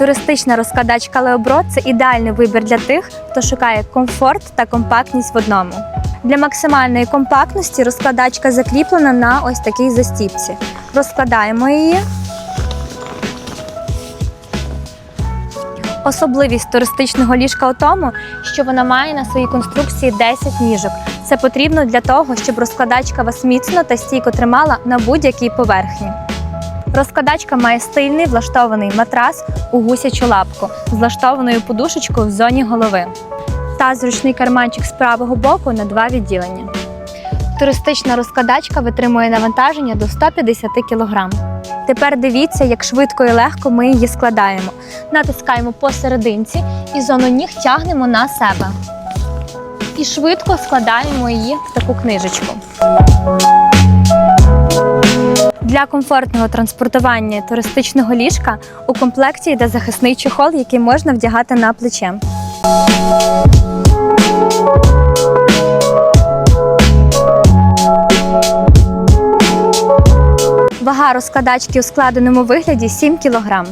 Туристична розкладачка Леобро це ідеальний вибір для тих, хто шукає комфорт та компактність в одному. Для максимальної компактності розкладачка закріплена на ось такій застіпці. Розкладаємо її. Особливість туристичного ліжка у тому, що вона має на своїй конструкції 10 ніжок. Це потрібно для того, щоб розкладачка вас міцно та стійко тримала на будь-якій поверхні. Розкладачка має стильний влаштований матрас у гусячу лапку з влаштованою подушечкою в зоні голови та зручний карманчик з правого боку на два відділення. Туристична розкладачка витримує навантаження до 150 кг. Тепер дивіться, як швидко і легко ми її складаємо. Натискаємо посерединці і зону ніг тягнемо на себе. І швидко складаємо її в таку книжечку. Для комфортного транспортування туристичного ліжка у комплекті йде захисний чохол, який можна вдягати на плече. Вага розкладачки у складеному вигляді 7 кг.